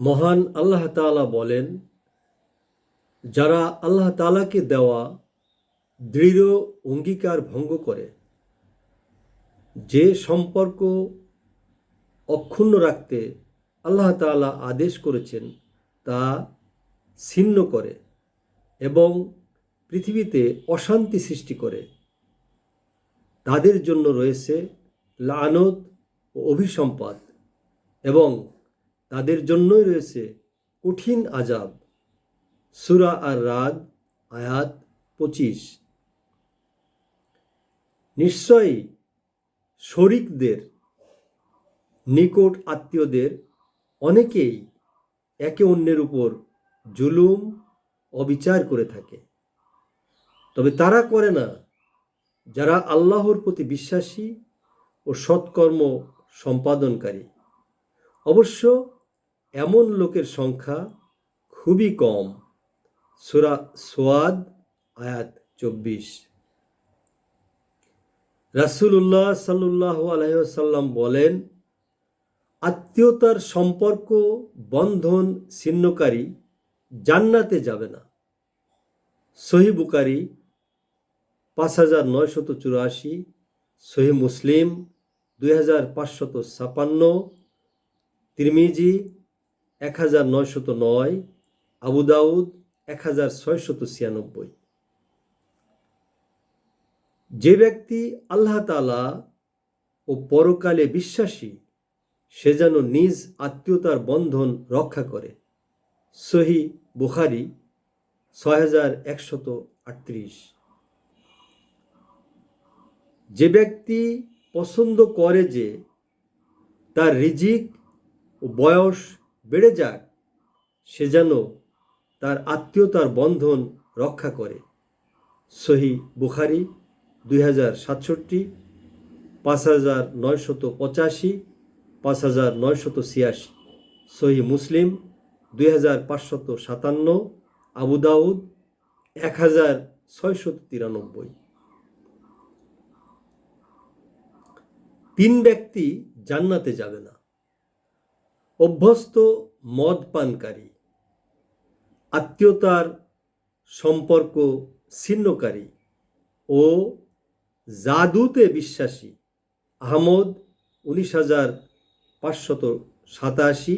মহান আল্লাহ তাআলা বলেন, যারা আল্লাহ তাআলাকে দেওয়া দৃঢ় অঙ্গীকার ভঙ্গ করে, যে সম্পর্ক অক্ষুণ্ণ রাখতে আল্লাহ তাআলা আদেশ করেছেন, তা ছিন্ন করে এবং পৃথিবীতে অশান্তি সৃষ্টি করে, তাদের জন্য রয়েছে লানত ও অভিসম্পাদ এবং তাদের জন্যই রয়েছে কঠিন আজাব সুরা আর রাদ আয়াত পঁচিশ। নিশ্চয়ই শরিকদের, নিকট আত্মীয়দের অনেকেই একে অন্যের উপর জুলুম, অবিচার করে থাকে। তবে তারা করে না। যারা আল্লাহর প্রতি বিশ্বাসী ও সৎকর্ম সম্পাদনকারী। অবশ্য এমন লোকের সংখ্যা খুবই কম। সুরা সোয়াদ, আয়াত চব্বিশ। রাসুল্লাহ সাল্লাহ আলহাম বলেন, আত্মীয়তার সম্পর্ক বন্ধন ছিন্নকারী জান্নাতে যাবে না। সহি বুকারি পাঁচ হাজার নয়শত চুরাশি সহি মুসলিম দুই হাজার পাঁচশত ছাপান্ন, তিরমিজি এক হাজার নয়শত নয়, আবু দাউদ এক হাজার ছয়শত ছিয়ানব্বই। যে ব্যক্তি আল্লাহ তালা ও পরকালে বিশ্বাসী, সে যেন নিজ আত্মীয়তার বন্ধন রক্ষা করে। সহি বুখারি ছয় হাজার একশত আটত্রিশ। যে ব্যক্তি পছন্দ করে যে, তার রিজিক ও বয়স বেড়ে যাক সে যেন তার আত্মীয়তার বন্ধন রক্ষা করে। সহি বুখারি দুই হাজার সাতষট্টি, পাঁচ হাজার নয়শত পঁচাশি, পাঁচ হাজার নয়শত ছিয়াশি। সহি মুসলিম দুই হাজার পাঁচশত সাতান্ন, আবু দাউদ এক হাজার ছয়শত তিরানব্বই। তিন ব্যক্তি জান্নাতে যাবে না। অভ্যস্ত মদ পানকারী। আত্মীয়তার সম্পর্ক ছিন্নকারী ও জাদুতে বিশ্বাসী। আহমদ উনিশ হাজার পাঁচশত সাতাশি,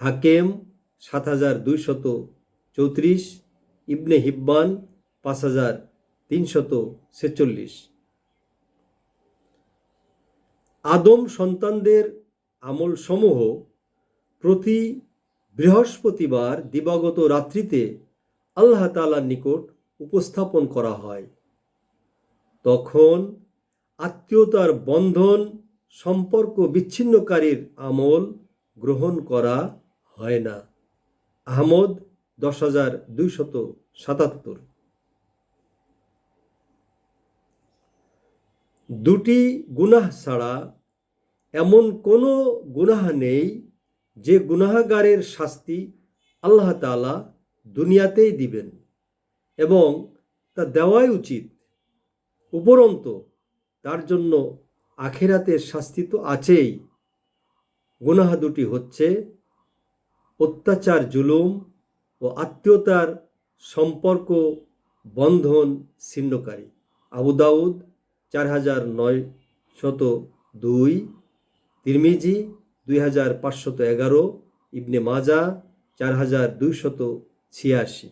হাকেম সাত হাজার দুইশত চৌত্রিশ, ইবনে হিব্বান পাঁচ হাজার তিনশত ছেচল্লিশ। আদম সন্তানদের আমলসমূহ প্রতি বৃহস্পতিবার দিবাগত রাত্রিতে আল্লাহ তালার নিকট উপস্থাপন করা হয়। তখন আত্মীয়তার বন্ধন, সম্পর্ক বিচ্ছিন্নকারীর আমল গ্রহণ করা হয় না। আহমদ দশ হাজার দুইশত সাতাত্তর। দুটি গুনাহ ছাড়া এমন কোনো গুনাহ নেই যে গুনাহগারের শাস্তি আল্লাহ তালা দুনিয়াতেই দিবেন এবং তা দেওয়াই উচিত। উপরন্ত, তার জন্য আখেরাতের শাস্তি তো আছেই। গুনাহ দুটি হচ্ছে অত্যাচার, জুলুম ও আত্মীয়তার সম্পর্ক বন্ধন ছিন্নকারী। আবু দাউদ, চার হাজার নয় শত দুই। তিরমিজি দুই হাজার পাঁচশত এগারো ইবনে মাজা চার হাজার দুইশত ছিয়াশি।